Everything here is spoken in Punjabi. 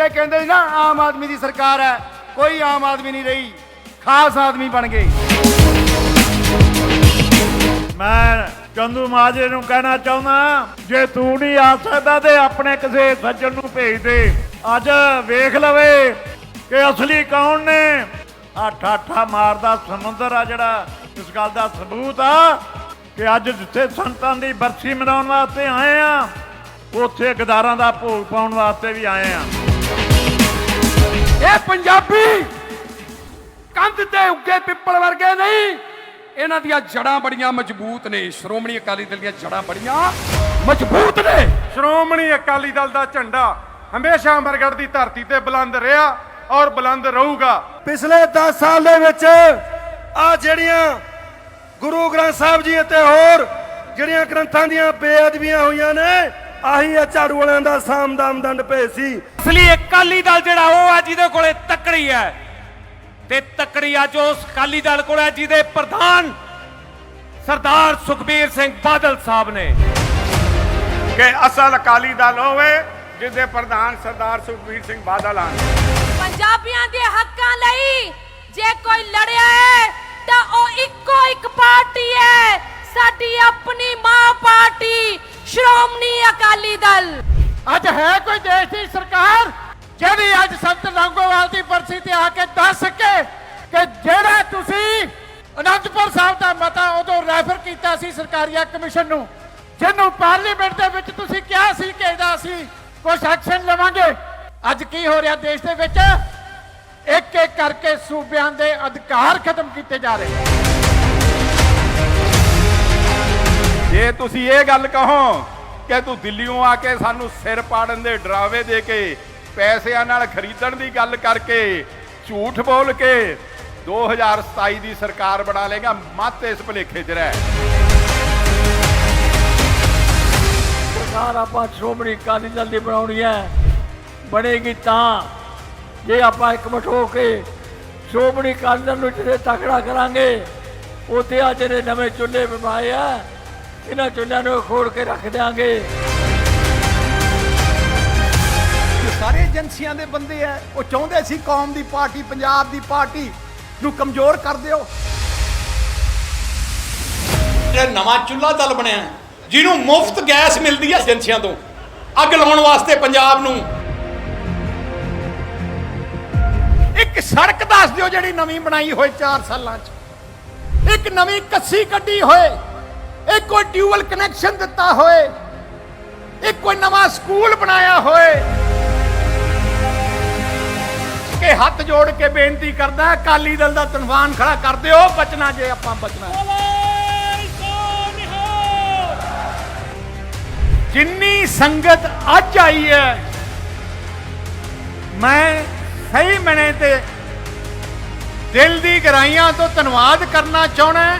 ਜਿਹੜੇ ਕਹਿੰਦੇ ਸੀ ਨਾ, ਆਮ ਆਦਮੀ ਦੀ ਸਰਕਾਰ ਹੈ, ਕੋਈ ਆਮ ਆਦਮੀ ਨਹੀਂ ਰਹੀ, ਖਾਸ ਆਦਮੀ ਬਣ ਗਏ। ਮੈਂ ਚੰਦੂ ਮਾਜਰੇ ਨੂੰ ਕਹਿਣਾ ਚਾਹੁੰਦਾ ਜੇ ਤੂੰ ਨਹੀਂ ਆ ਸਕਦਾ ਤੇ ਆਪਣੇ ਕਿਸੇ ਸੱਜਣ ਨੂੰ ਭੇਜ ਦੇ। ਅੱਜ ਵੇਖ ਲਵੇ ਕਿ ਅਸਲੀ ਕੌਣ ਨੇ। ਆ ਠਾਠਾ ਮਾਰਦਾ ਸਮੁੰਦਰ ਆ ਜਿਹੜਾ ਇਸ ਗੱਲ ਦਾ ਸਬੂਤ ਆ ਕਿ ਅੱਜ ਜਿੱਥੇ ਸੰਤਾਂ ਦੀ ਬਰਸੀ ਮਨਾਉਣ ਵਾਸਤੇ ਆਏ ਆ, ਉੱਥੇ ਗਦਾਰਾਂ ਦਾ ਭੋਗ ਪਾਉਣ ਵਾਸਤੇ ਵੀ ਆਏ ਆ। ਇਹ ਪੰਜਾਬੀ ਕੰਧ ਤੇ ਉੱਗੇ ਪਿੱਪਲ ਵਰਗੇ ਨਹੀਂ। ਇਹਨਾਂ ਦੀਆਂ ਜੜਾਂ ਬੜੀਆਂ ਮਜ਼ਬੂਤ ਨੇ। ਸ਼੍ਰੋਮਣੀ ਅਕਾਲੀ ਦਲ ਦੀਆਂ ਜੜਾਂ ਬੜੀਆਂ ਮਜ਼ਬੂਤ ਨੇ। ਸ਼੍ਰੋਮਣੀ ਅਕਾਲੀ ਦਲ ਦਾ ਝੰਡਾ ਹਮੇਸ਼ਾ ਅਮਰਗੜ੍ਹ ਦੀ ਧਰਤੀ ਤੇ ਬੁਲੰਦ ਰਿਹਾ ਔਰ ਬੁਲੰਦ ਰਹੂਗਾ। ਪਿਛਲੇ 10 ਸਾਲ ਦੇ ਵਿੱਚ ਆ ਜਿਹੜੀਆਂ ਗੁਰੂ ਗ੍ਰੰਥ ਸਾਹਿਬ ਜੀ ਅਤੇ ਹੋਰ ਜਿਹੜੀਆਂ ਗ੍ਰੰਥਾਂ ਦੀਆਂ ਬੇਅਦਬੀਆਂ ਹੋਈਆਂ ਨੇ ਆਹੀ ਇਹ ਝਾੜੂ ਵਾਲਿਆਂ ਦਾ ਸਾਮਦਾਮ ਦੰਡ ਭੇਜ ਸੀ। ਅਸਲੀ ਅਕਾਲੀ ਦਲ ਜਿਹੜਾ ਉਹ ਆ ਜਿਹਦੇ ਕੋਲੇ ਤਕੜੀ ਹੈ। ਤੇ ਤਕੜੀ ਅੱਜ ਉਸ ਅਕਾਲੀ ਦਲ ਕੋਲ ਹੈ ਜਿਹਦੇ ਪ੍ਰਧਾਨ ਸਰਦਾਰ ਸੁਖਬੀਰ ਸਿੰਘ ਬਾਦਲ ਸਾਹਿਬ ਨੇ। ਕਿ ਅਸਲ ਅਕਾਲੀ ਦਲ ਹੋਵੇ ਜਿਸ ਦੇ ਪ੍ਰਧਾਨ ਸਰਦਾਰ ਸੁਖਬੀਰ ਸਿੰਘ ਬਾਦਲ ਹਨ ਪੰਜਾਬੀਆਂ ਦੇ ਹੱਕਾਂ ਲਈ ਜੇ ਕੋਈ ਲੜਿਆ ਹੈ ਤਾਂ ਦਲ। ਅੱਜ ਹੈ ਕੋਈ ਦੇਸ਼ ਦੀ ਸਰਕਾਰ ਜਿਹੜੀ ਅੱਜ ਸੰਤ ਲੰਗੋਵਾਲ ਦੀ ਬਰਸੀ ਤੇ ਆ ਕੇ ਦੱਸ ਸਕੇ ਕਿ ਜਿਹੜਾ ਤੁਸੀਂ ਅਨੰਦਪੁਰ ਸਾਹਿਬ ਦਾ ਮਤਾ ਉਦੋਂ ਰੈਫਰ ਕੀਤਾ ਸੀ ਸਰਕਾਰੀਆ ਕਮਿਸ਼ਨ ਨੂੰ ਜਿਹਨੂੰ ਪਾਰਲੀਮੈਂਟ ਦੇ ਵਿੱਚ ਤੁਸੀਂ ਕਿਹਾ ਸੀ ਕਿ ਇਹਦਾ ਅਸੀਂ ਕੁਝ ਐਕਸ਼ਨ ਲਵਾਂਗੇ। ਅੱਜ ਕੀ ਹੋ ਰਿਹਾ ਦੇਸ਼ ਦੇ ਵਿੱਚ? ਇੱਕ ਇੱਕ ਕਰਕੇ ਸੂਬਿਆਂ ਦੇ ਅਧਿਕਾਰ ਖਤਮ ਕੀਤੇ ਜਾ ਰਹੇ ਜੇ ਤੁਸੀਂ ਇਹ ਗੱਲ ਕਹੋ ਕਿ ਤੂੰ ਦਿੱਲੀੋਂ ਆ ਕੇ ਸਾਨੂੰ ਸਿਰ ਪਾੜਨ ਦੇ ਡਰਾਵੇ ਦੇ ਕੇ ਪੈਸਿਆਂ ਨਾਲ ਖਰੀਦਣ ਦੀ ਗੱਲ ਕਰਕੇ ਝੂਠ ਬੋਲ ਕੇ 2027 ਦੀ ਸਰਕਾਰ ਬਣਾ ਲੇਗਾ ਮੱਤ ਇਸ ਭੁਲੇਖੇ 'ਚ ਰਹਿ। ਸਰਕਾਰ ਆਪਾਂ ਸ਼੍ਰੋਮਣੀ ਅਕਾਲੀ ਦਲ ਦੀ ਬਣਾਉਣੀ ਹੈ, ਬਣੇਗੀ ਤਾਂ। ਜੇ ਆਪਾਂ ਇਕਮਠ ਹੋ ਕੇ ਸ਼੍ਰੋਮਣੀ ਅਕਾਲੀ ਦਲ ਨੂੰ ਜਿਹੜੇ ਤਕੜਾ ਕਰਾਂਗੇ, ਉੱਥੇ ਆ ਜਿਹੜੇ ਨਵੇਂ ਚੁੱਲ੍ਹੇ ਬਣਾਏ ਆ ਇਹਨਾਂ ਚੁੱਲ੍ਹਿਆਂ ਨੂੰ ਖੋੜ ਕੇ ਰੱਖ ਦਿਆਂਗੇ। ਸਾਰੇ ਏਜੰਸੀਆਂ ਦੇ ਬੰਦੇ ਆ ਉਹ ਚਾਹੁੰਦੇ ਸੀ ਕੌਮ ਦੀ ਪਾਰਟੀ ਪੰਜਾਬ ਦੀ ਪਾਰਟੀ ਨੂੰ ਕਮਜ਼ੋਰ ਕਰ ਦਿਓ। ਜਿਹੜਾ ਨਵਾਂ ਚੁੱਲ੍ਹਾ ਦਲ ਬਣਿਆ ਜਿਹਨੂੰ ਮੁਫਤ ਗੈਸ ਮਿਲਦੀ ਹੈ ਏਜੰਸੀਆਂ ਤੋਂ। ਅੱਗ ਲਾਉਣ ਵਾਸਤੇ ਪੰਜਾਬ ਨੂੰ। ਇੱਕ ਸੜਕ ਦੱਸ ਦਿਓ ਜਿਹੜੀ ਨਵੀਂ ਬਣਾਈ ਹੋਏ 4 ਸਾਲਾਂ 'ਚ। ਇੱਕ ਨਵੀਂ ਕੱਸੀ ਕੱਢੀ ਹੋਏ। ਇੱਕ ਕੋਈ ਟਿਊਬਲ ਕਨੈਕਸ਼ਨ ਦਿੱਤਾ ਹੋਏ, ਇੱਕ ਕੋਈ ਨਵਾਂ ਸਕੂਲ ਬਣਾਇਆ ਹੋਏ। ਕਿ ਹੱਥ ਜੋੜ ਕੇ ਬੇਨਤੀ ਕਰਦਾ, ਅਕਾਲੀ ਦਲ ਦਾ ਤਨਵਾਨ ਖੜਾ ਕਰ ਦਿਓ, ਬਚਣਾ ਜੇ ਆਪਾਂ ਬਚਣਾ। ਜਿੰਨੀ ਸੰਗਤ ਅੱਜ ਆਈ ਹੈ, ਮੈਂ ਸਹੀ ਮਣੇ ਤੇ ਦਿਲ ਦੀ ਗਹਿਰਾਈਆਂ ਤੋਂ ਧੰਨਵਾਦ ਕਰਨਾ ਚਾਹਣਾ